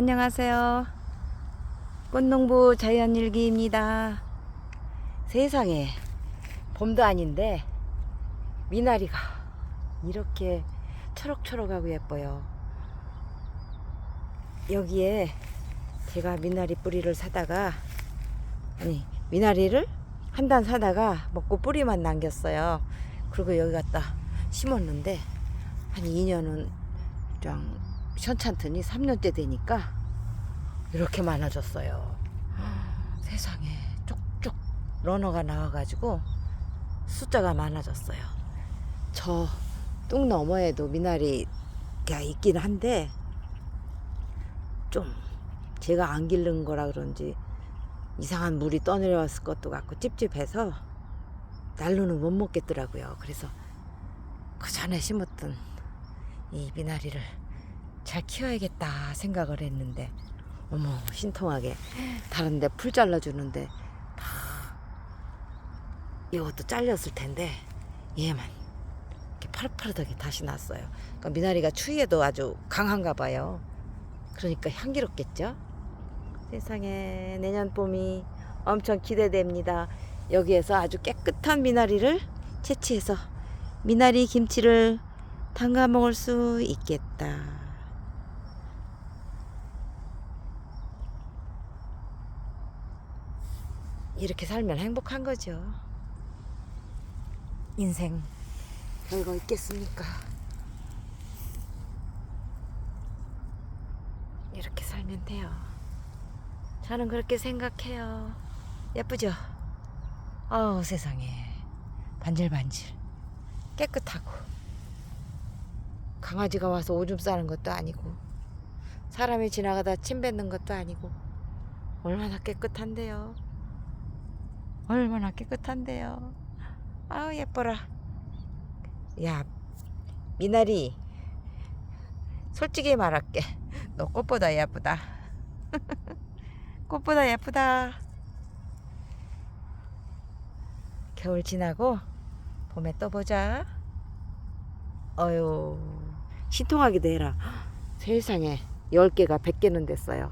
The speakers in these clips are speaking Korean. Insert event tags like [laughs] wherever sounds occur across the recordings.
안녕하세요. 꽃농부 자연일기입니다. 세상에 봄도 아닌데 미나리가 이렇게 초록초록하고 예뻐요. 여기에 제가 미나리 뿌리를 사다가 아니 미나리를 한 단 사다가 먹고 뿌리만 남겼어요. 그리고 여기 갖다 심었는데 한 2년은 좀 현찮더니 3년째 되니까 이렇게 많아졌어요. 세상에 쭉쭉 러너가 나와가지고 숫자가 많아졌어요. 저 뚝 너머에도 미나리가 있긴 한데 좀 제가 안 기른 거라 그런지 이상한 물이 떠내려왔을 것도 같고 찝찝해서 날로는 못 먹겠더라고요. 그래서 그 전에 심었던 이 미나리를 잘 키워야겠다 생각을 했는데 어머 신통하게 다른데 풀 잘라주는데 다 이것도 잘렸을 텐데 얘만 이렇게 파릇파릇하게 다시 났어요. 그러니까 미나리가 추위에도 아주 강한가 봐요. 그러니까 향기롭겠죠? 세상에 내년 봄이 엄청 기대됩니다. 여기에서 아주 깨끗한 미나리를 채취해서 미나리 김치를 담가 먹을 수 있겠다. 이렇게 살면 행복한 거죠. 인생 별거 있겠습니까? 이렇게 살면 돼요. 저는 그렇게 생각해요. 예쁘죠? 어우 세상에 반질반질 깨끗하고 강아지가 와서 오줌 싸는 것도 아니고 사람이 지나가다 침 뱉는 것도 아니고 얼마나 깨끗한데요. 얼마나 깨끗한데요. 아우 예뻐라. 야 미나리 솔직히 말할게. 너 꽃보다 예쁘다. [laughs] 꽃보다 예쁘다. 겨울 지나고 봄에 또 보자. 어유 신통하기도 해라. 세상에 10개가 100개는 됐어요.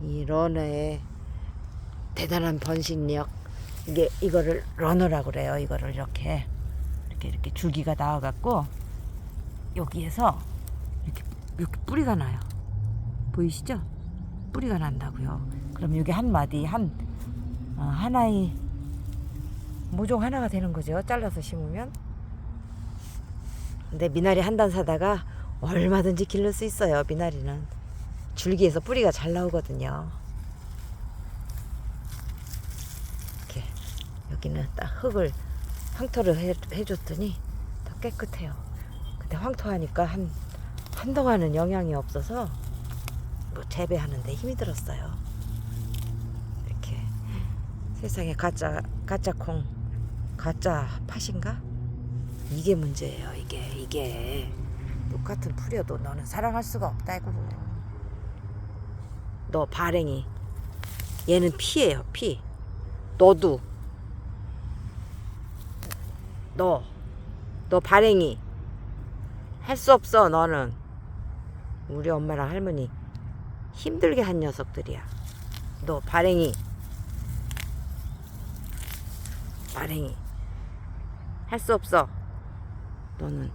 이 러너의 대단한 번식력. 이게 이거를 러너라고 그래요. 이거를 이렇게 이렇게 이렇게 줄기가 나와 갖고 여기에서 이렇게 이렇게 뿌리가 나요. 보이시죠? 뿌리가 난다고요. 그럼 이게 한 마디 한 어, 하나의 모종 하나가 되는 거죠. 잘라서 심으면. 근데 미나리 한 단 사다가 얼마든지 기를 수 있어요. 미나리는 줄기에서 뿌리가 잘 나오거든요. 이렇게 여기는 딱 흙을 황토를 해, 해줬더니 더 깨끗해요. 근데 황토하니까 한 한동안은 영양이 없어서 뭐 재배하는데 힘이 들었어요. 이렇게 세상에 가짜 가짜 콩 가짜 팥인가? 이게 문제예요. 이게 이게 똑같은 풀이어도 너는 사랑할 수가 없다고. 너 발행이 얘는 피예요. 피. 너도 너 너 발행이 할 수 없어 너는 우리 엄마랑 할머니 힘들게 한 녀석들이야. 너 발행이 발행이 할 수 없어. 너는